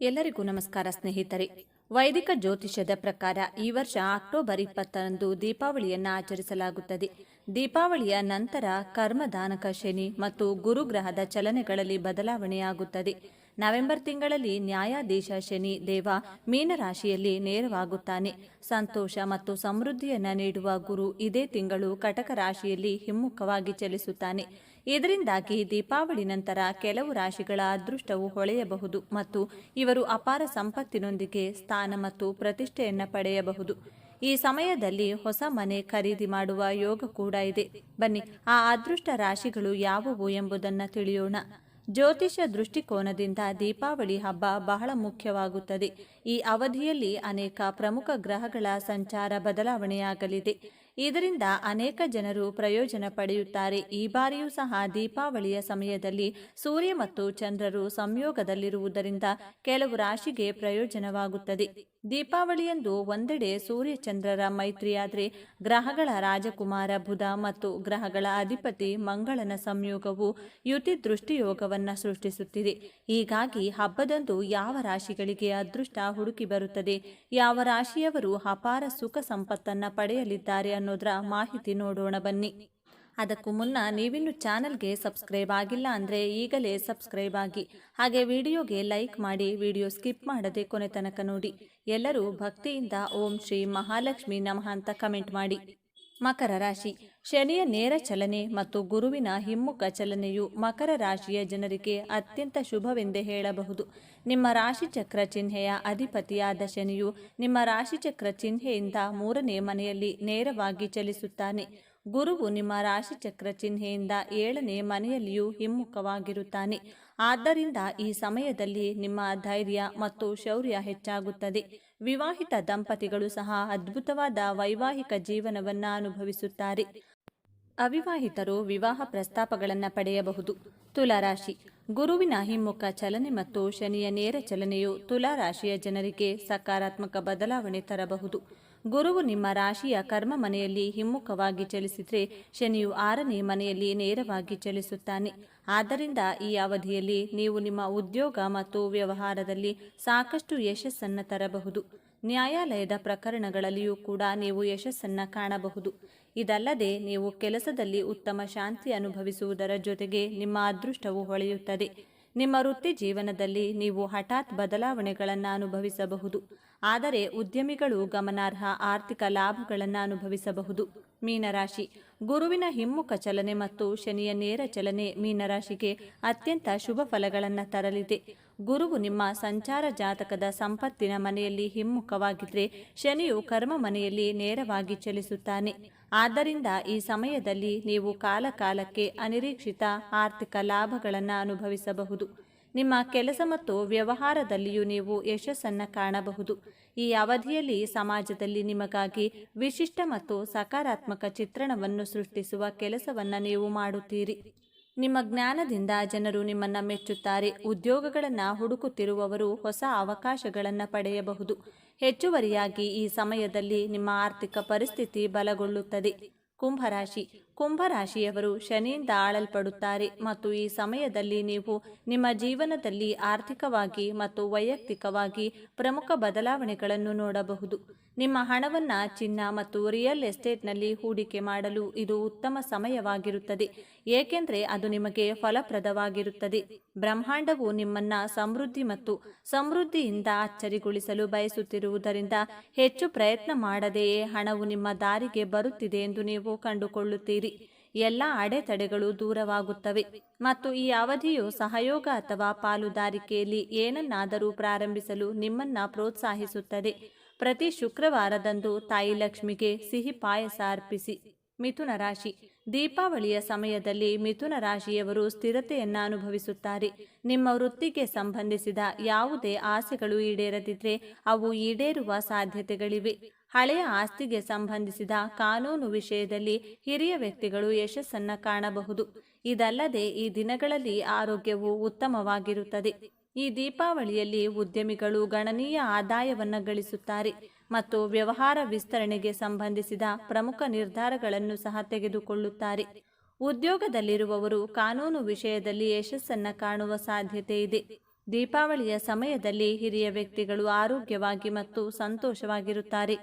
ಎಲ್ಲರಿಗೂ ನಮಸ್ಕಾರ ಸ್ನೇಹಿತರೆ. ವೈದಿಕ ಜ್ಯೋತಿಷ್ಯದ ಪ್ರಕಾರ ಈ ವರ್ಷ ಅಕ್ಟೋಬರ್ ಇಪ್ಪತ್ತರಂದು ದೀಪಾವಳಿಯನ್ನು ಆಚರಿಸಲಾಗುತ್ತದೆ. ದೀಪಾವಳಿಯ ನಂತರ ಕರ್ಮದಾನಕ ಶನಿ ಮತ್ತು ಗುರುಗ್ರಹದ ಚಲನೆಗಳಲ್ಲಿ ಬದಲಾವಣೆಯಾಗುತ್ತದೆ. ನವೆಂಬರ್ ತಿಂಗಳಲ್ಲಿ ನ್ಯಾಯಾಧೀಶ ಶನಿ ದೇವ ಮೀನರಾಶಿಯಲ್ಲಿ ನೇರವಾಗುತ್ತಾನೆ. ಸಂತೋಷ ಮತ್ತು ಸಮೃದ್ಧಿಯನ್ನು ನೀಡುವ ಗುರು ಇದೇ ತಿಂಗಳು ಕಟಕ ರಾಶಿಯಲ್ಲಿ ಹಿಮ್ಮುಖವಾಗಿ ಚಲಿಸುತ್ತಾನೆ. ಇದರಿಂದಾಗಿ ದೀಪಾವಳಿ ನಂತರ ಕೆಲವು ರಾಶಿಗಳ ಅದೃಷ್ಟವು ಹೊಳೆಯಬಹುದು ಮತ್ತು ಇವರು ಅಪಾರ ಸಂಪತ್ತಿನೊಂದಿಗೆ ಸ್ಥಾನ ಮತ್ತು ಪ್ರತಿಷ್ಠೆಯನ್ನು ಪಡೆಯಬಹುದು. ಈ ಸಮಯದಲ್ಲಿ ಹೊಸ ಮನೆ ಖರೀದಿ ಮಾಡುವ ಯೋಗ ಕೂಡ ಇದೆ. ಬನ್ನಿ, ಆ ಅದೃಷ್ಟ ರಾಶಿಗಳು ಯಾವುವು ಎಂಬುದನ್ನು ತಿಳಿಯೋಣ. ಜ್ಯೋತಿಷ ದೃಷ್ಟಿಕೋನದಿಂದ ದೀಪಾವಳಿ ಹಬ್ಬ ಬಹಳ ಮುಖ್ಯವಾಗುತ್ತದೆ. ಈ ಅವಧಿಯಲ್ಲಿ ಅನೇಕ ಪ್ರಮುಖ ಗ್ರಹಗಳ ಸಂಚಾರ ಬದಲಾವಣೆಯಾಗಲಿದೆ. ಇದರಿಂದ ಅನೇಕ ಜನರು ಪ್ರಯೋಜನ ಪಡೆಯುತ್ತಾರೆ. ಈ ಬಾರಿಯೂ ಸಹ ದೀಪಾವಳಿಯ ಸಮಯದಲ್ಲಿ ಸೂರ್ಯ ಮತ್ತು ಚಂದ್ರರು ಸಂಯೋಗದಲ್ಲಿರುವುದರಿಂದ ಕೆಲವು ರಾಶಿಗೆ ಪ್ರಯೋಜನವಾಗುತ್ತದೆ. ದೀಪಾವಳಿಯಂದು ಒಂದೆಡೆ ಸೂರ್ಯ ಚಂದ್ರರ ಮೈತ್ರಿಯಾದರೆ ಗ್ರಹಗಳ ರಾಜಕುಮಾರ ಬುಧ ಮತ್ತು ಗ್ರಹಗಳ ಅಧಿಪತಿ ಮಂಗಳನ ಸಂಯೋಗವು ಯುತಿ ದೃಷ್ಟಿಯೋಗವನ್ನು ಸೃಷ್ಟಿಸುತ್ತಿದೆ. ಹೀಗಾಗಿ ಹಬ್ಬದಂದು ಯಾವ ರಾಶಿಗಳಿಗೆ ಅದೃಷ್ಟ ಹುಡುಕಿ ಬರುತ್ತದೆ. ಯಾವ ರಾಶಿಯವರು ಅಪಾರ ಸುಖ ಸಂಪತ್ತನ್ನ ಪಡೆಯಲಿದ್ದಾರೆ ಅನ್ನೋದರ ಮಾಹಿತಿ ನೋಡೋಣ ಬನ್ನಿ. ಅದಕ್ಕೂ ಮುನ್ನ ನೀವಿನ್ನು ಚಾನಲ್ಗೆ ಸಬ್ಸ್ಕ್ರೈಬ್ ಆಗಿಲ್ಲ ಅಂದರೆ ಈಗಲೇ ಸಬ್ಸ್ಕ್ರೈಬ್ ಆಗಿ. ಹಾಗೆ ವಿಡಿಯೋಗೆ ಲೈಕ್ ಮಾಡಿ, ವಿಡಿಯೋ ಸ್ಕಿಪ್ ಮಾಡದೆ ಕೊನೆ ತನಕ ನೋಡಿ. ಎಲ್ಲರೂ ಭಕ್ತಿಯಿಂದ ಓಂ ಶ್ರೀ ಮಹಾಲಕ್ಷ್ಮಿ ನಮಃ ಅಂತ ಕಮೆಂಟ್ ಮಾಡಿ. ಮಕರ ರಾಶಿ. ಶನಿಯ ನೇರ ಚಲನೆ ಮತ್ತು ಗುರುವಿನ ಹಿಮ್ಮುಖ ಚಲನೆಯು ಮಕರ ರಾಶಿಯ ಜನರಿಗೆ ಅತ್ಯಂತ ಶುಭವೆಂದೇ ಹೇಳಬಹುದು. ನಿಮ್ಮ ರಾಶಿಚಕ್ರ ಚಿಹ್ನೆಯ ಅಧಿಪತಿಯಾದ ಶನಿಯು ನಿಮ್ಮ ರಾಶಿಚಕ್ರ ಚಿಹ್ನೆಯಿಂದ ಮೂರನೇ ಮನೆಯಲ್ಲಿ ನೇರವಾಗಿ ಚಲಿಸುತ್ತಾನೆ. ಗುರುವು ನಿಮ್ಮ ರಾಶಿಚಕ್ರ ಚಿಹ್ನೆಯಿಂದ ಏಳನೇ ಮನೆಯಲ್ಲಿಯೂ ಹಿಮ್ಮುಖವಾಗಿರುತ್ತಾನೆ. ಆದ್ದರಿಂದ ಈ ಸಮಯದಲ್ಲಿ ನಿಮ್ಮ ಧೈರ್ಯ ಮತ್ತು ಶೌರ್ಯ ಹೆಚ್ಚಾಗುತ್ತದೆ. ವಿವಾಹಿತ ದಂಪತಿಗಳು ಸಹ ಅದ್ಭುತವಾದ ವೈವಾಹಿಕ ಜೀವನವನ್ನ ಅನುಭವಿಸುತ್ತಾರೆ. ಅವಿವಾಹಿತರು ವಿವಾಹ ಪ್ರಸ್ತಾಪಗಳನ್ನು ಪಡೆಯಬಹುದು. ತುಲಾರಾಶಿ. ಗುರುವಿನ ಹಿಮ್ಮುಖ ಚಲನೆ ಮತ್ತು ಶನಿಯ ನೇರ ಚಲನೆಯು ತುಲಾರಾಶಿಯ ಜನರಿಗೆ ಸಕಾರಾತ್ಮಕ ಬದಲಾವಣೆ ತರಬಹುದು. ಗುರುವು ನಿಮ್ಮ ರಾಶಿಯ ಕರ್ಮ ಮನೆಯಲ್ಲಿ ಹಿಮ್ಮುಖವಾಗಿ ಚಲಿಸಿದರೆ ಶನಿಯು ಆರನೇ ಮನೆಯಲ್ಲಿ ನೇರವಾಗಿ ಚಲಿಸುತ್ತಾನೆ. ಆದ್ದರಿಂದ ಈ ಅವಧಿಯಲ್ಲಿ ನೀವು ನಿಮ್ಮ ಉದ್ಯೋಗ ಮತ್ತು ವ್ಯವಹಾರದಲ್ಲಿ ಸಾಕಷ್ಟು ಯಶಸ್ಸನ್ನು ತರಬಹುದು. ನ್ಯಾಯಾಲಯದ ಪ್ರಕರಣಗಳಲ್ಲಿಯೂ ಕೂಡ ನೀವು ಯಶಸ್ಸನ್ನು ಕಾಣಬಹುದು. ಇದಲ್ಲದೆ ನೀವು ಕೆಲಸದಲ್ಲಿ ಉತ್ತಮ ಶಾಂತಿ ಅನುಭವಿಸುವುದರ ಜೊತೆಗೆ ನಿಮ್ಮ ಅದೃಷ್ಟವು ಹೊಳೆಯುತ್ತದೆ. ನಿಮ್ಮ ವೃತ್ತಿ ಜೀವನದಲ್ಲಿ ನೀವು ಹಠಾತ್ ಬದಲಾವಣೆಗಳನ್ನು ಅನುಭವಿಸಬಹುದು. ಆದರೆ ಉದ್ಯಮಿಗಳು ಗಮನಾರ್ಹ ಆರ್ಥಿಕ ಲಾಭಗಳನ್ನು ಅನುಭವಿಸಬಹುದು. ಮೀನರಾಶಿ. ಗುರುವಿನ ಹಿಮ್ಮುಖ ಚಲನೆ ಮತ್ತು ಶನಿಯ ನೇರ ಚಲನೆ ಮೀನರಾಶಿಗೆ ಅತ್ಯಂತ ಶುಭ ಫಲಗಳನ್ನು ತರಲಿದೆ. ಗುರುವು ನಿಮ್ಮ ಸಂಚಾರ ಜಾತಕದ ಸಂಪತ್ತಿನ ಮನೆಯಲ್ಲಿ ಹಿಮ್ಮುಖವಾಗಿದ್ರೆ ಶನಿಯು ಕರ್ಮ ಮನೆಯಲ್ಲಿ ನೇರವಾಗಿ ಚಲಿಸುತ್ತಾನೆ. ಆದ್ದರಿಂದ ಈ ಸಮಯದಲ್ಲಿ ನೀವು ಕಾಲಕಾಲಕ್ಕೆ ಅನಿರೀಕ್ಷಿತ ಆರ್ಥಿಕ ಲಾಭಗಳನ್ನು ಅನುಭವಿಸಬಹುದು. ನಿಮ್ಮ ಕೆಲಸ ಮತ್ತು ವ್ಯವಹಾರದಲ್ಲಿಯೂ ನೀವು ಯಶಸ್ಸನ್ನು ಕಾಣಬಹುದು. ಈ ಅವಧಿಯಲ್ಲಿ ಸಮಾಜದಲ್ಲಿ ನಿಮಗಾಗಿ ವಿಶಿಷ್ಟ ಮತ್ತು ಸಕಾರಾತ್ಮಕ ಚಿತ್ರಣವನ್ನು ಸೃಷ್ಟಿಸುವ ಕೆಲಸವನ್ನು ನೀವು ಮಾಡುತ್ತೀರಿ. ನಿಮ್ಮ ಜ್ಞಾನದಿಂದ ಜನರು ನಿಮ್ಮನ್ನು ಮೆಚ್ಚುತ್ತಾರೆ. ಉದ್ಯೋಗಗಳನ್ನು ಹುಡುಕುತ್ತಿರುವವರು ಹೊಸ ಅವಕಾಶಗಳನ್ನು ಪಡೆಯಬಹುದು. ಹೆಚ್ಚುವರಿಯಾಗಿ ಈ ಸಮಯದಲ್ಲಿ ನಿಮ್ಮ ಆರ್ಥಿಕ ಪರಿಸ್ಥಿತಿ ಬಲಗೊಳ್ಳುತ್ತದೆ. ಕುಂಭರಾಶಿ ಕುಂಭರಾಶಿಯವರು ಶನಿಯಿಂದ ಆಳಲ್ಪಡುತ್ತಾರೆ ಮತ್ತು ಈ ಸಮಯದಲ್ಲಿ ನೀವು ನಿಮ್ಮ ಜೀವನದಲ್ಲಿ ಆರ್ಥಿಕವಾಗಿ ಮತ್ತು ವೈಯಕ್ತಿಕವಾಗಿ ಪ್ರಮುಖ ಬದಲಾವಣೆಗಳನ್ನು ನೋಡಬಹುದು. ನಿಮ್ಮ ಹಣವನ್ನು ಚಿನ್ನ ಮತ್ತು ರಿಯಲ್ ಎಸ್ಟೇಟ್ನಲ್ಲಿ ಹೂಡಿಕೆ ಮಾಡಲು ಇದು ಉತ್ತಮ ಸಮಯವಾಗಿರುತ್ತದೆ, ಏಕೆಂದರೆ ಅದು ನಿಮಗೆ ಫಲಪ್ರದವಾಗಿರುತ್ತದೆ. ಬ್ರಹ್ಮಾಂಡವು ನಿಮ್ಮನ್ನ ಸಮೃದ್ಧಿ ಮತ್ತು ಸಮೃದ್ಧಿಯಿಂದ ಅಚ್ಚರಿಗೊಳಿಸಲು ಬಯಸುತ್ತಿರುವುದರಿಂದ ಹೆಚ್ಚು ಪ್ರಯತ್ನ ಮಾಡದೆಯೇ ಹಣವು ನಿಮ್ಮ ದಾರಿಗೆ ಬರುತ್ತಿದೆ ಎಂದು ನೀವು ಕಂಡುಕೊಳ್ಳುತ್ತೀರಿ. ಎಲ್ಲ ಅಡೆತಡೆಗಳು ದೂರವಾಗುತ್ತವೆ. ಮತ್ತು ಈ ಅವಧಿಯು ಸಹಯೋಗ ಅಥವಾ ಪಾಲುದಾರಿಕೆಯಲ್ಲಿ ಏನನ್ನಾದರೂ ಪ್ರಾರಂಭಿಸಲು ನಿಮ್ಮನ್ನ ಪ್ರೋತ್ಸಾಹಿಸುತ್ತದೆ. ಪ್ರತಿ ಶುಕ್ರವಾರದಂದು ತಾಯಿ ಲಕ್ಷ್ಮಿಗೆ ಸಿಹಿ ಪಾಯಸ ಅರ್ಪಿಸಿ. ಮಿಥುನ ರಾಶಿ. ದೀಪಾವಳಿಯ ಸಮಯದಲ್ಲಿ ಮಿಥುನ ರಾಶಿಯವರು ಸ್ಥಿರತೆಯನ್ನ ಅನುಭವಿಸುತ್ತಾರೆ. ನಿಮ್ಮ ವೃತ್ತಿಗೆ ಸಂಬಂಧಿಸಿದ ಯಾವುದೇ ಆಸೆಗಳು ಈಡೇರದಿದ್ರೆ ಅವು ಈಡೇರುವ ಸಾಧ್ಯತೆಗಳಿವೆ. ಹಳೆಯ ಆಸ್ತಿಗೆ ಸಂಬಂಧಿಸಿದ ಕಾನೂನು ವಿಷಯದಲ್ಲಿ ಹಿರಿಯ ವ್ಯಕ್ತಿಗಳು ಯಶಸ್ಸನ್ನ ಕಾಣಬಹುದು. ಇದಲ್ಲದೆ ಈ ದಿನಗಳಲ್ಲಿ ಆರೋಗ್ಯವು ಉತ್ತಮವಾಗಿರುತ್ತದೆ. ಈ ದೀಪಾವಳಿಯಲ್ಲಿ ಉದ್ಯಮಿಗಳು ಗಣನೀಯ ಆದಾಯವನ್ನು ಗಳಿಸುತ್ತಾರೆ ಮತ್ತು ವ್ಯವಹಾರ ವಿಸ್ತರಣೆಗೆ ಸಂಬಂಧಿಸಿದ ಪ್ರಮುಖ ನಿರ್ಧಾರಗಳನ್ನು ಸಹ ತೆಗೆದುಕೊಳ್ಳುತ್ತಾರೆ. ಉದ್ಯೋಗದಲ್ಲಿರುವವರು ಕಾನೂನು ವಿಷಯದಲ್ಲಿ ಯಶಸ್ಸನ್ನು ಕಾಣುವ ಸಾಧ್ಯತೆ ಇದೆ. ದೀಪಾವಳಿಯ ಸಮಯದಲ್ಲಿ ಹಿರಿಯ ವ್ಯಕ್ತಿಗಳು ಆರೋಗ್ಯವಾಗಿ ಮತ್ತು ಸಂತೋಷವಾಗಿರುತ್ತಾರೆ.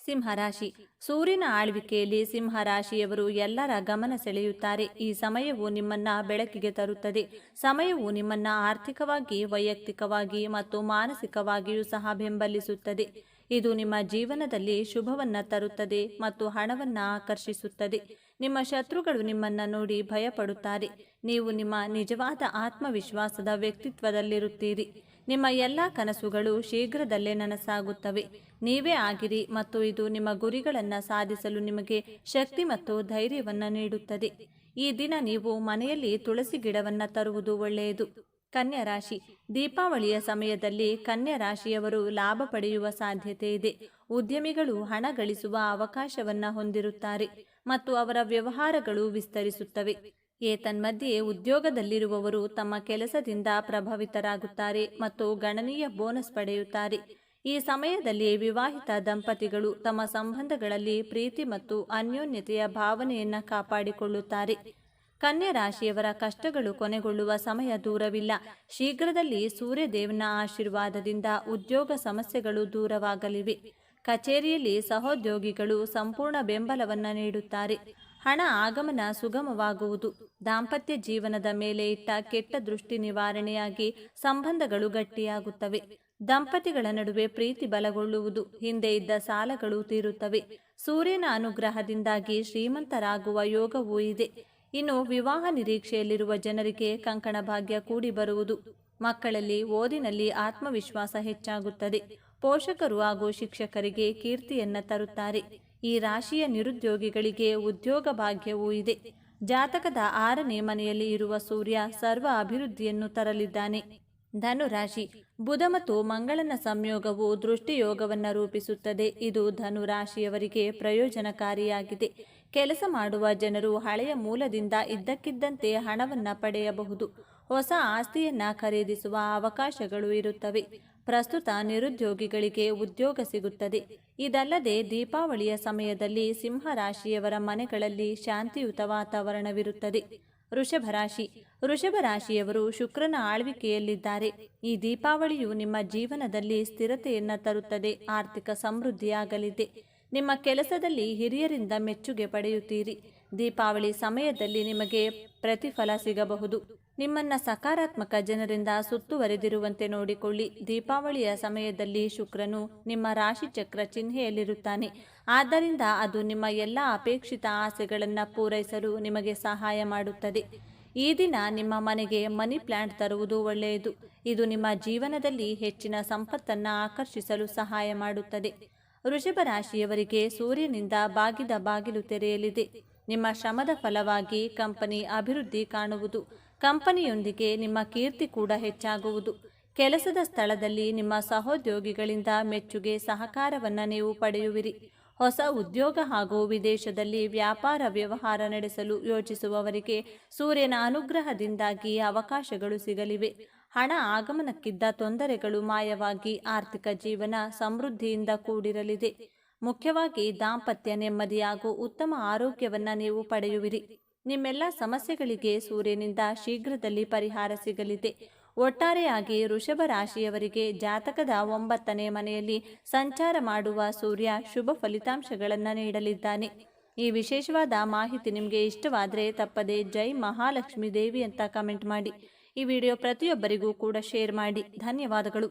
ಸಿಂಹರಾಶಿ. ಸೂರ್ಯನ ಆಳ್ವಿಕೆಯಲ್ಲಿ ಸಿಂಹರಾಶಿಯವರು ಎಲ್ಲರ ಗಮನ ಸೆಳೆಯುತ್ತಾರೆ. ಈ ಸಮಯವು ನಿಮ್ಮನ್ನ ಬೆಳಕಿಗೆ ತರುತ್ತದೆ. ಸಮಯವು ನಿಮ್ಮನ್ನ ಆರ್ಥಿಕವಾಗಿ, ವೈಯಕ್ತಿಕವಾಗಿ ಮತ್ತು ಮಾನಸಿಕವಾಗಿಯೂ ಸಹ ಬೆಂಬಲಿಸುತ್ತದೆ. ಇದು ನಿಮ್ಮ ಜೀವನದಲ್ಲಿ ಶುಭವನ್ನ ತರುತ್ತದೆ ಮತ್ತು ಹಣವನ್ನ ಆಕರ್ಷಿಸುತ್ತದೆ. ನಿಮ್ಮ ಶತ್ರುಗಳು ನಿಮ್ಮನ್ನ ನೋಡಿ ಭಯಪಡುತ್ತಾರೆ. ನೀವು ನಿಮ್ಮ ನಿಜವಾದ ಆತ್ಮವಿಶ್ವಾಸದ ವ್ಯಕ್ತಿತ್ವದಲ್ಲಿರುತ್ತೀರಿ. ನಿಮ್ಮ ಎಲ್ಲ ಕನಸುಗಳು ಶೀಘ್ರದಲ್ಲೇ ನನಸಾಗುತ್ತವೆ. ನೀವೇ ಆಗಿರಿ ಮತ್ತು ಇದು ನಿಮ್ಮ ಗುರಿಗಳನ್ನು ಸಾಧಿಸಲು ನಿಮಗೆ ಶಕ್ತಿ ಮತ್ತು ಧೈರ್ಯವನ್ನು ನೀಡುತ್ತದೆ. ಈ ದಿನ ನೀವು ಮನೆಯಲ್ಲಿ ತುಳಸಿ ಗಿಡವನ್ನು ತರುವುದು ಒಳ್ಳೆಯದು. ಕನ್ಯಾ ರಾಶಿ ದೀಪಾವಳಿಯ ಸಮಯದಲ್ಲಿ ಕನ್ಯಾ ರಾಶಿಯವರು ಲಾಭ ಪಡೆಯುವ ಸಾಧ್ಯತೆ ಇದೆ. ಉದ್ಯಮಿಗಳು ಹಣ ಗಳಿಸುವ ಅವಕಾಶವನ್ನ ಹೊಂದಿರುತ್ತಾರೆ ಮತ್ತು ಅವರ ವ್ಯವಹಾರಗಳು ವಿಸ್ತರಿಸುತ್ತವೆ. ಏತನ್ಮಧ್ಯೆ ಉದ್ಯೋಗದಲ್ಲಿರುವವರು ತಮ್ಮ ಕೆಲಸದಿಂದ ಪ್ರಭಾವಿತರಾಗುತ್ತಾರೆ ಮತ್ತು ಗಣನೀಯ ಬೋನಸ್ ಪಡೆಯುತ್ತಾರೆ. ಈ ಸಮಯದಲ್ಲಿ ವಿವಾಹಿತ ದಂಪತಿಗಳು ತಮ್ಮ ಸಂಬಂಧಗಳಲ್ಲಿ ಪ್ರೀತಿ ಮತ್ತು ಅನ್ಯೋನ್ಯತೆಯ ಭಾವನೆಯನ್ನ ಕಾಪಾಡಿಕೊಳ್ಳುತ್ತಾರೆ. ಕನ್ಯಾ ರಾಶಿಯವರ ಕಷ್ಟಗಳು ಕೊನೆಗೊಳ್ಳುವ ಸಮಯ ದೂರವಿಲ್ಲ. ಶೀಘ್ರದಲ್ಲಿ ಸೂರ್ಯದೇವನ ಆಶೀರ್ವಾದದಿಂದ ಉದ್ಯೋಗ ಸಮಸ್ಯೆಗಳು ದೂರವಾಗಲಿವೆ. ಕಚೇರಿಯಲ್ಲಿ ಸಹೋದ್ಯೋಗಿಗಳು ಸಂಪೂರ್ಣ ಬೆಂಬಲವನ್ನು ನೀಡುತ್ತಾರೆ. ಹಣ ಆಗಮನ ಸುಗಮವಾಗುವುದು. ದಾಂಪತ್ಯ ಜೀವನದ ಮೇಲೆ ಇಟ್ಟ ಕೆಟ್ಟ ದೃಷ್ಟಿ ನಿವಾರಣೆಯಾಗಿ ಸಂಬಂಧಗಳು ಗಟ್ಟಿಯಾಗುತ್ತವೆ. ದಂಪತಿಗಳ ನಡುವೆ ಪ್ರೀತಿ ಬಲಗೊಳ್ಳುವುದು. ಹಿಂದೆ ಇದ್ದ ಸಾಲಗಳು ತೀರುತ್ತವೆ. ಸೂರ್ಯನ ಅನುಗ್ರಹದಿಂದಾಗಿ ಶ್ರೀಮಂತರಾಗುವ ಯೋಗವೂ ಇದೆ. ಇನ್ನು ವಿವಾಹ ನಿರೀಕ್ಷೆಯಲ್ಲಿರುವ ಜನರಿಗೆ ಕಂಕಣ ಭಾಗ್ಯ ಕೂಡಿ ಬರುವುದು. ಮಕ್ಕಳಲ್ಲಿ ಓದಿನಲ್ಲಿ ಆತ್ಮವಿಶ್ವಾಸ ಹೆಚ್ಚಾಗುತ್ತದೆ. ಪೋಷಕರು ಹಾಗೂ ಶಿಕ್ಷಕರಿಗೆ ಕೀರ್ತಿಯನ್ನ ತರುತ್ತಾರೆ. ಈ ರಾಶಿಯ ನಿರುದ್ಯೋಗಿಗಳಿಗೆ ಉದ್ಯೋಗ ಭಾಗ್ಯವೂ ಇದೆ. ಜಾತಕದ ಆರನೇ ಮನೆಯಲ್ಲಿ ಇರುವ ಸೂರ್ಯ ಸರ್ವ ಅಭಿವೃದ್ಧಿಯನ್ನು ತರಲಿದ್ದಾನೆ. ಧನುರಾಶಿ ಬುಧ ಮತ್ತು ಮಂಗಳನ ಸಂಯೋಗವು ದೃಷ್ಟಿಯೋಗವನ್ನು ರೂಪಿಸುತ್ತದೆ. ಇದು ಧನು ರಾಶಿಯವರಿಗೆ ಪ್ರಯೋಜನಕಾರಿಯಾಗಿದೆ. ಕೆಲಸ ಮಾಡುವ ಜನರು ಹಳೆಯ ಮೂಲದಿಂದ ಇದ್ದಕ್ಕಿದ್ದಂತೆ ಹಣವನ್ನು ಪಡೆಯಬಹುದು. ಹೊಸ ಆಸ್ತಿಯನ್ನು ಖರೀದಿಸುವ ಅವಕಾಶಗಳು ಇರುತ್ತವೆ. ಪ್ರಸ್ತುತ ನಿರುದ್ಯೋಗಿಗಳಿಗೆ ಉದ್ಯೋಗ ಸಿಗುತ್ತದೆ. ಇದಲ್ಲದೆ ದೀಪಾವಳಿಯ ಸಮಯದಲ್ಲಿ ಸಿಂಹರಾಶಿಯವರ ಮನೆಗಳಲ್ಲಿ ಶಾಂತಿಯುತ ವಾತಾವರಣವಿರುತ್ತದೆ. ವೃಷಭ ರಾಶಿ. ವೃಷಭ ರಾಶಿಯವರು ಶುಕ್ರನ ಆಳ್ವಿಕೆಯಲ್ಲಿದ್ದಾರೆ. ಈ ದೀಪಾವಳಿಯು ನಿಮ್ಮ ಜೀವನದಲ್ಲಿ ಸ್ಥಿರತೆಯನ್ನು ತರುತ್ತದೆ. ಆರ್ಥಿಕ ಸಮೃದ್ಧಿಯಾಗಲಿದೆ. ನಿಮ್ಮ ಕೆಲಸದಲ್ಲಿ ಹಿರಿಯರಿಂದ ಮೆಚ್ಚುಗೆ ಪಡೆಯುತ್ತೀರಿ. ದೀಪಾವಳಿ ಸಮಯದಲ್ಲಿ ನಿಮಗೆ ಪ್ರತಿಫಲ ಸಿಗಬಹುದು. ನಿಮ್ಮನ್ನ ಸಕಾರಾತ್ಮಕ ಜನರಿಂದ ಸುತ್ತುವರೆದಿರುವಂತೆ ನೋಡಿಕೊಳ್ಳಿ. ದೀಪಾವಳಿಯ ಸಮಯದಲ್ಲಿ ಶುಕ್ರನು ನಿಮ್ಮ ರಾಶಿಚಕ್ರ ಚಿಹ್ನೆಯಲ್ಲಿರುತ್ತಾನೆ. ಆದ್ದರಿಂದ ಅದು ನಿಮ್ಮ ಎಲ್ಲ ಅಪೇಕ್ಷಿತ ಆಸೆಗಳನ್ನು ಪೂರೈಸಲು ನಿಮಗೆ ಸಹಾಯ ಮಾಡುತ್ತದೆ. ಈ ದಿನ ನಿಮ್ಮ ಮನೆಗೆ ಮನಿ ಪ್ಲಾಂಟ್ ತರುವುದು ಒಳ್ಳೆಯದು. ಇದು ನಿಮ್ಮ ಜೀವನದಲ್ಲಿ ಹೆಚ್ಚಿನ ಸಂಪತ್ತನ್ನು ಆಕರ್ಷಿಸಲು ಸಹಾಯ ಮಾಡುತ್ತದೆ. ವೃಷಭ ರಾಶಿಯವರಿಗೆ ಸೂರ್ಯನಿಂದ ಬಾಗಿದ ಬಾಗಿಲು ತೆರೆಯಲಿದೆ. ನಿಮ್ಮ ಶ್ರಮದ ಫಲವಾಗಿ ಕಂಪನಿ ಅಭಿವೃದ್ಧಿ ಕಾಣುವುದು. ಕಂಪನಿಯೊಂದಿಗೆ ನಿಮ್ಮ ಕೀರ್ತಿ ಕೂಡ ಹೆಚ್ಚಾಗುವುದು. ಕೆಲಸದ ಸ್ಥಳದಲ್ಲಿ ನಿಮ್ಮ ಸಹೋದ್ಯೋಗಿಗಳಿಂದ ಮೆಚ್ಚುಗೆ ಸಹಕಾರವನ್ನು ನೀವು ಪಡೆಯುವಿರಿ. ಹೊಸ ಉದ್ಯೋಗ ಹಾಗೂ ವಿದೇಶದಲ್ಲಿ ವ್ಯಾಪಾರ ವ್ಯವಹಾರ ನಡೆಸಲು ಯೋಚಿಸುವವರಿಗೆ ಸೂರ್ಯನ ಅನುಗ್ರಹದಿಂದಾಗಿ ಅವಕಾಶಗಳು ಸಿಗಲಿವೆ. ಹಣ ಆಗಮನಕ್ಕಿದ್ದ ತೊಂದರೆಗಳು ಮಾಯವಾಗಿ ಆರ್ಥಿಕ ಜೀವನ ಸಮೃದ್ಧಿಯಿಂದ ಕೂಡಿರಲಿದೆ. ಮುಖ್ಯವಾಗಿ ದಾಂಪತ್ಯ ನೆಮ್ಮದಿ ಹಾಗೂ ಉತ್ತಮ ಆರೋಗ್ಯವನ್ನು ನೀವು ಪಡೆಯುವಿರಿ. ನಿಮ್ಮೆಲ್ಲ ಸಮಸ್ಯೆಗಳಿಗೆ ಸೂರ್ಯನಿಂದ ಶೀಘ್ರದಲ್ಲಿ ಪರಿಹಾರ ಸಿಗಲಿದೆ. ಒಟ್ಟಾರೆಯಾಗಿ ಋಷಭ ರಾಶಿಯವರಿಗೆ ಜಾತಕದ ಒಂಬತ್ತನೇ ಮನೆಯಲ್ಲಿ ಸಂಚಾರ ಮಾಡುವ ಸೂರ್ಯ ಶುಭ ಫಲಿತಾಂಶಗಳನ್ನು ನೀಡಲಿದ್ದಾನೆ. ಈ ವಿಶೇಷವಾದ ಮಾಹಿತಿ ನಿಮಗೆ ಇಷ್ಟವಾದರೆ ತಪ್ಪದೆ ಜೈ ಮಹಾಲಕ್ಷ್ಮಿ ದೇವಿ ಅಂತ ಕಮೆಂಟ್ ಮಾಡಿ. ಈ ವಿಡಿಯೋ ಪ್ರತಿಯೊಬ್ಬರಿಗೂ ಕೂಡ ಶೇರ್ ಮಾಡಿ. ಧನ್ಯವಾದಗಳು.